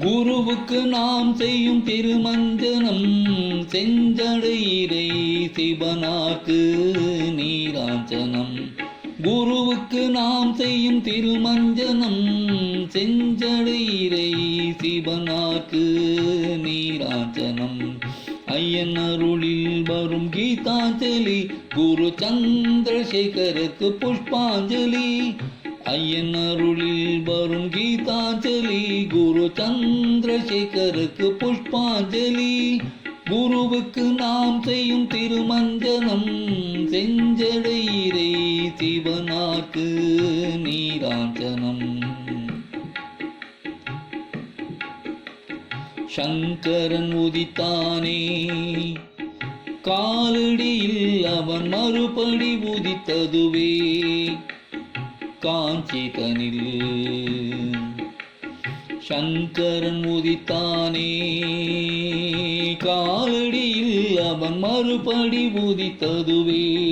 குருவுக்கு நாம் செய்யும் திருமஞ்சனம் செஞ்சடையிறை சிவனாக்கு நீராஞ்சனம். குருவுக்கு நாம் செய்யும் திருமஞ்சனம் செஞ்சடையிறை சிவனாக்கு நீராஞ்சனம். ஐயன் அருளில் வரும் கீதாஞ்சலி குரு சந்திரசேகருக்கு புஷ்பாஞ்சலி. ஐயன் அருளில் வரும் கீதாஞ்சலி குரு சந்திரசேகருக்கு புஷ்பாஞ்சலி. குருவுக்கு நாம் செய்யும் திருமஞ்சனம் செஞ்சடையிரை சிவனாக்கு நீராஞ்சனம். சங்கரன் உதித்தானே. காலடியில் அவன் மறுபடி உதித்ததுவே. காஞ்சிதனில் சங்கரன் உதித்தானே. காலடியில் அவன் மறுபடி உதித்ததுவே.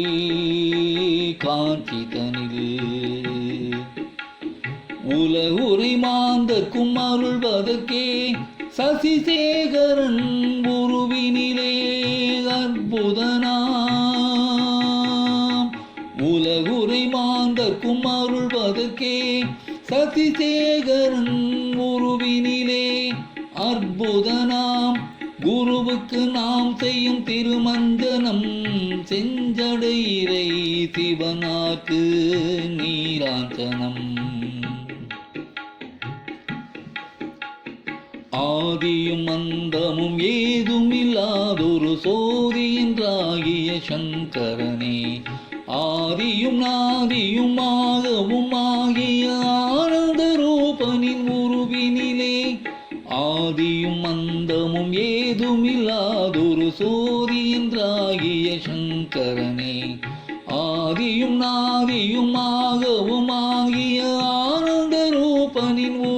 காஞ்சிதனில் உலகுரை மாந்தர்க்கும் அருள்வதற்கே சசிசேகரன் உருவினிலே அற்புதனாம். உலகுரை மாந்தர்க்கும் அருள்வதற்கே சசிசேகரன் உருவினிலே அற்புதனாம். குருவுக்கு நாம் செய்யும் திருமஞ்சனம் செஞ்சடையிறை சிவனாக்கு நீராஞ்சனம். ஆதியும் அந்தமும் ஏதுமில்லாதொரு சோதி என்றாகிய சங்கரனே. ஆதியும் நாதியும் ஆகவும் ஆகிய ஆனந்த ரூபனின் உருவினிலே. ஆதியும் அந்தமும் ஏதுமில்லாதொரு சோதி என்றாகிய சங்கரனே. ஆதியும் நாதியும் ஆகவும் ஆகிய ஆனந்த ரூபனின்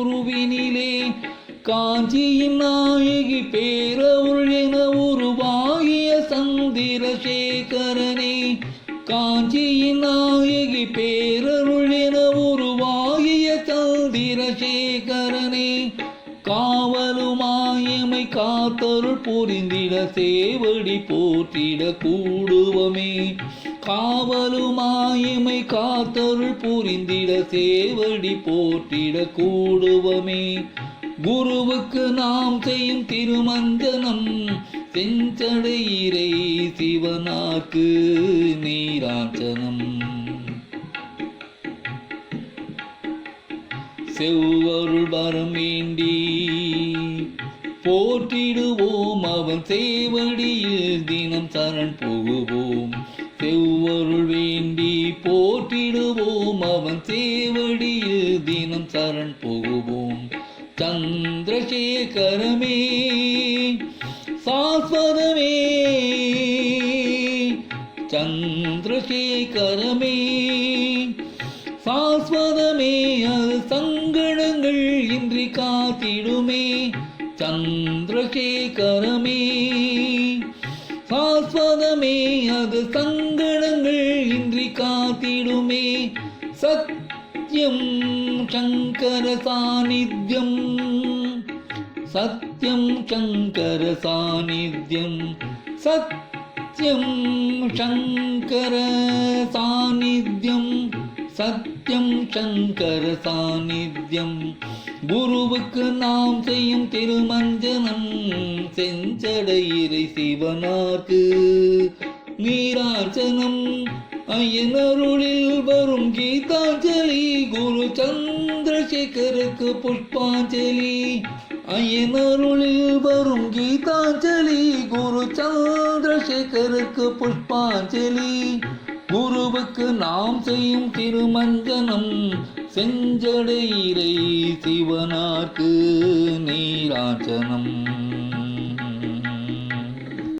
காஞ்சியின் நாயகி பேரவுள் என உருவாகிய சந்திரசேகரனே. காஞ்சியின் நாயகி பேரருள் என உருவாகிய சந்திரசேகரனே. காவலுமாயமை காத்தருள் புரிந்திட சேவடி போற்றிட கூடுவமே. காவலுமாயமை காத்தருள் புரிந்திட சேவடி போற்றிட கூடுவமே. குருவுக்கு நாம் செய்யும் திருமஞ்சனம் செஞ்சடையிறை சிவனாக்கு நீராஞ்சனம். செவ்வருள் வரம் வேண்டி போற்றிடுவோம் அவன் சேவடியில் தினம் சரண் போகுவோம். செவ்வருள் வேண்டி போற்றிடுவோம் அவன் சேவடியில் தினம் சரண் சந்திரசேகரமே சாஸ்வதமே. சந்திரசேகரமே சாஸ்வதமே. அது சங்கடங்கள் இன்றி காத்திடுமே. சந்திரசேகரமே சாஸ்வதமே. அது சங்க சத்யம் சங்கர சாநித்தியம் சத்யம் சங்கர சாநித்தியம் சத்யம் சங்கர சாநித்தியம் சத்யம் சங்கர சாநித்தியம் குருவுக்கு நாம் செய்யும் திருமஞ்சனம் செஞ்சடையிறை சிவனாக்கு நீராஜனம் ஐயனருளில் வரும் கீதாஞ்சலி குரு சந்திரசேகருக்கு புஷ்பாஞ்சலி. ஐயனருளில் வரும் கீதாஞ்சலி குரு சந்திரசேகருக்கு புஷ்பாஞ்சலி. குருவுக்கு நாம் செய்யும் திருமஞ்சனம் செஞ்சடையிறை சிவனார்க்கு நீராஞ்சனம்.